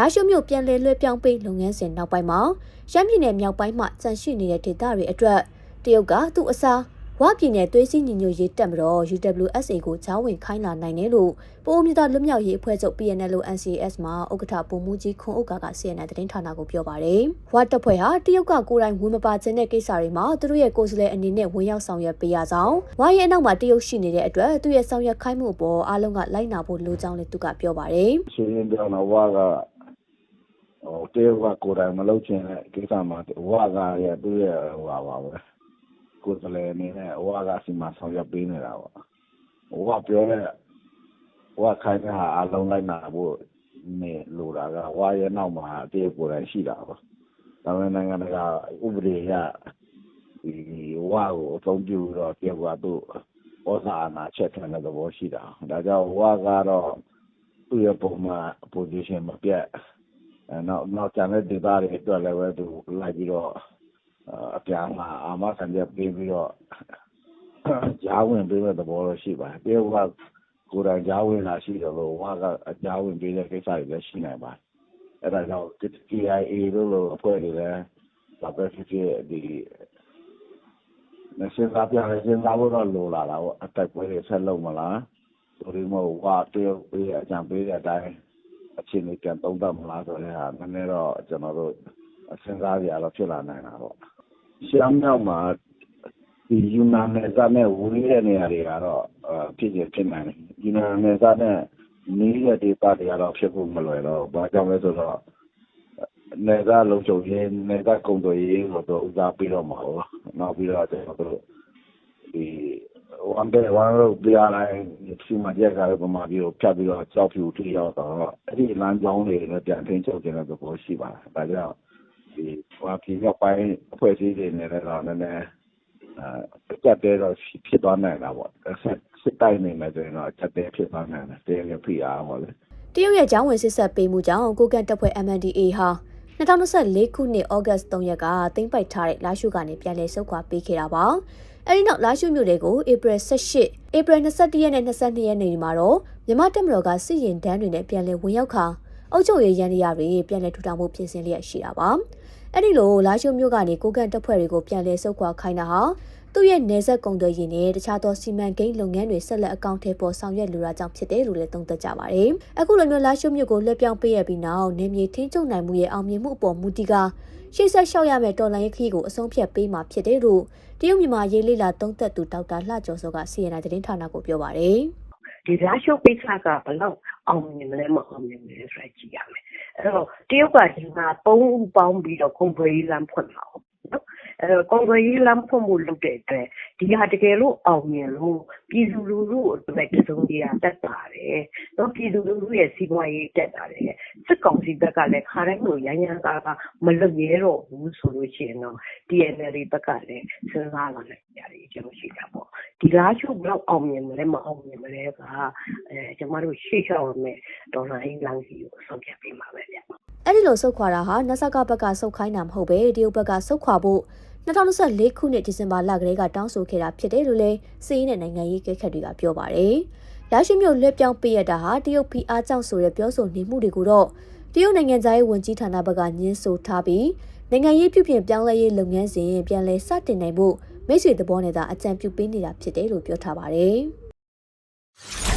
လာရှိုမြို့ပြန်လည်လွှဲပြောင်းပေးလုပ်ငန်းစဉ်နောက်ပိုင်းမှာရှမ်းပြည်နယ်မြောက်ပိုင်းမှကျန်ရှိနေတဲ့ဒေသတွေအတွက်တရုတ်ကသူ့အစားဝပြည်နယ်သွေးစည်းညီညွတ်ရေးတပ်မတော် UWSA ကိုချောင်းဝင်ခိုင်းလာနိုင်တယ်လို့ပိုးမြတာလွတ်မြောက်ရေးအဖွဲ့ချုပ် PNL NCS မှာဥက္ကဋ္ဌပုံမှုကြီးခွန်ဥက္ကာက CNN သတင်းဌာနကိုပြောပါတယ်။ဝတပ်ဖွဲ့ဟာတရုတ်ကကိုယ်တိုင်ဝင်မပါခြင်းတဲ့ကိစ္စတွေမှာသူတို့ရဲ့ကိုယ်စားလှယ်အနေနဲ့ဝင်ရောက်ဆောင်ရွက်ပေးရကြောင်းဝါရဲ့အနောက်မှာတရုတ်ရှိနေတဲ့အတွက်သူ့ရဲ့ဆောင်ရွက်ခိုင်းမှုအပေါ်အားလုံးကလိုက်နာဖို့လိုကြောင်းလည်းသူကပြောပါတယ်။ရှင်းရှင်းပြောတော့ဝါကဟို တရုတ်ကကိုယ်တိုင်မလုပ်ချင်တဲ့ကိစ္စမှာဝါကရဲ့ သူ့ရဲ့ဟိုပါပါပဲကိုယ်စလဲအနေနဲ့ဝါကစီမံဆောင်ရွက်ပေးနေတာပေါ့ဝါပြောတဲ့ဝါခိုင်းတဲ့ဟာအလုံးလိုက်နာဖို့နေလိုတာကဝါရဲ့နောက်မှာ တရုတ်ကိုယ်တိုင်ရှိတာပေါ့ဒါပေမဲ့ နိုင်ငံတကာ ဥပဒေရဒီဝါကို အသုံးပြုတော့ တရုတ်က သူ့ဩဇာအာဏာ ချက်ခံတဲ့သဘောရှိတာဒါကြောင့်ဝါကတော့ သူ့ရဲ့ပုံမှန် position မပြတ်အဲနောက် နောက်ကျန်တဲ့ဒေသတွေအတွက်လည်းပဲသူလိုက်ပြီးတော့အပြန်မှာအာမခံချက်ပေးပြီးတော့ကြားဝင်ပေးတဲ့သဘောတော့ရှိပါတယ်။တရုတ်ကကိုယ်တိုင်ကြားဝင်လာရှိတယ်လို့ဝါကအကြားဝင်ပေးတဲ့ကိစ္စတွေလည်းရှိနိုင်ပါတယ်။အဲဒါကြောင့် KIA လို့လို့အဖွဲ့တွေလည်းဘာပဲဖြစ်ဖြစ်ဒီစဉ်းစားပြတယ်စဉ်းစားဖို့တော့လိုလာတာပေါ့အတိုက်ပွဲတွေဆက်လုပ်မလားဆိုပြီးမှဝါတရုတ်ပေးအကြံပေးတဲ့အတိုင်း အခြေအနေပြန်သုံးသပ်မလားဆိုတဲ့ဟာနည်းနည်းတော့ကျွန်တော်တို့စဉ်းစားကြရတော့ဖြစ်လာနိုင်တာပေါ့ရှမ်းမြောက်မှာဒီယူနန်နယ်စပ်နဲ့ဝေးတဲ့နေရာတွေကတော့ဖြစ်ဖြစ်ဖြစ်နိုင်တယ်ယူနန်နယ်စပ်နဲ့နီးတဲ့ဒေသတွေကတော့ဖြစ်ဖို့မလွယ်တော့ဘာကြောင့်လဲဆိုတော့နယ်စပ်လုံခြုံရေးနယ်စပ်ကုန်သွယ်ရေးကိုတော့ဦးစားပေးတော့မှာပေါ့နောက်ပြီးတော့ကျွန်တော်တို့ဒီ ဝန်တဲ့ဝန်လို့ပြရတိုင်းစီမံချက်ကားပမာပြီးတော့ဖြတ်ပြီးတော့ကြောက်ဖြူထိရောက်တော့အဲ့ဒီလမ်းကြောင်းတွေလည်းပြန်ထင်းချုပ်ခြင်းတဲ့သဘောရှိပါတယ်ဒါကြောင့်ဒီဟိုပြည်ရောက်ပိုင်းအဖွဲ့အစည်းတွေနဲ့လည်းတော့နည်းနည်းအဲကြက်တဲတော့ဖြစ်သွားနိုင်တာပေါ့ဆက်စစ်တိုင်းနေမယ်ဆိုရင်တော့ကြက်တဲဖြစ်သွားနိုင်တယ်တင်းရဖိအားပေါ့လေတရုတ်ရဲ့ကြောင်းဝင်စစ်ဆက်ပေးမှုကြောင့်ကိုကန်တပ်ဖွဲ့ MNDA ဟာ2024ခုနှစ်ဩဂတ်3ရက်ကတင်ပိုက်ထားတဲ့လာရှုကနေပြန်လည်ဆုတ်ခွာပေးခဲ့တာပါ။ အဲဒီနောက်လာရှုမြို့တွေကိုဧပြီ18ဧပြီ21ရက်နဲ့22ရက်နေ့မှာတော့မြန်မာတပ်မတော်ကစစ်ရင်တန်းတွေနဲ့ပြန်လည်ဝင်ရောက်ခါအုပ်ချုပ်ရေးရန်ရတွေပြန်လည်ထူထောင်မှုပြင်ဆင်လျက်ရှိတာပါ။ အဲဒီလိုလာရှုမြို့ကနေကိုကန်တပ်ဖွဲ့တွေကိုပြန်လည်ဆုတ်ခွာခိုင်းတာဟာသူ့ရဲ့နေဆက်ကုံသွယ်ရင်နဲ့တခြားသောစီမံကိန်းလုပ်ငန်းတွေဆက်လက်အကောင့်ထဲပေါ်ဆောင်ရွက်လိုတာကြောင့်ဖြစ်တယ်လို့လည်းသုံးသပ်ကြပါတယ်။အခုလိုမျိုးလာရှုမြို့ကိုလွှဲပြောင်းပေးရပြီးနောက်နေမြေထင်းကျုံနိုင်မှုရဲ့အောင်မြင်မှုအပေါ်မူတည်ကရှေ့ဆက်လျှောက်ရမယ့်တော်လိုင်းခီးကိုအဆုံးဖြတ်ပေးမှာဖြစ်တယ်လို့တရုတ်မြန်မာရေးလေးလာသုံးသပ်သူဒေါက်တာလှကျော်စောက CNN သတင်းဌာနကိုပြောပါတယ်။ဒီလာရှုပ်ပိတ်ကကဘလောက်အောင်မြင်မလဲမအောင်မြင်မလဲဆိုတာကြည့်ရမယ် အဲ့တော့တရုတ်ကဒီမှာပုံဦးပေါင်းပြီးတော့ကွန်ပရီလမ်းဖွင့်လာအောင်နော်အဲ့တော့ကွန်ပရီလမ်းဖွင့်ဖို့လုပ်တဲ့အတွက်ဒီဟာတကယ်လို့အောင်မြင်လို့ပြည်သူလူထုအတွက်တစုံတရာတက်ပါတယ်နော်ပြည်သူလူထုရဲ့စီးပွားရေးတက်တာတယ်စစ်ကောင်စီဘက်ကလည်းခါတိုင်းလိုရန်ရန်ကားကားမလုပ်ရဲတော့ဘူးဆိုလို့ရှိရင်တော့ DNL ဘက်ကလည်းစဉ်းစားလာနိုင်ကြတယ်ကျွန်တော်ရှိတာပေါ့ဒီလားချုပ်ဘလောက်အောင်မြင်မလဲမအောင်မြင်မလဲကအဲကျမတို့ရှေ့လျှောက်ရမယ်ဒေါ်လာအင်းလမ်းစီကိုဆုံးဖြတ်ပေးမှာပဲဗျ အဲ့ဒီလိုဆုတ်ခွာတာဟာနဆကဘက်ကဆုတ်ခိုင်းတာမဟုတ်ပဲတရုတ်ဘက်ကဆုတ်ခွာဖို့2024ခုနှစ်ဒီဇင်ဘာလကလေးကတောင်းဆိုခဲ့တာဖြစ်တယ်လို့လည်းစီးရင်တဲ့နိုင်ငံရေးကိခတ်တွေကပြောပါတယ်။ရရှိမြို့လွှဲပြောင်းပေးရတာဟာတရုတ်ဖိအားကြောင့်ဆိုတဲ့ပြောဆိုနေမှုတွေကိုတော့တရုတ်နိုင်ငံသားရေးဝန်ကြီးဌာနဘက်ကညှင်းဆိုထားပြီးနိုင်ငံရေးပြုပြင်ပြောင်းလဲရေးလုပ်ငန်းစဉ်ပြန်လည်စတင်နိုင်ဖို့မိတ်ဆွေသဘောနဲ့သာအကြံပြုပေးနေတာဖြစ်တယ်လို့ပြောထားပါတယ်။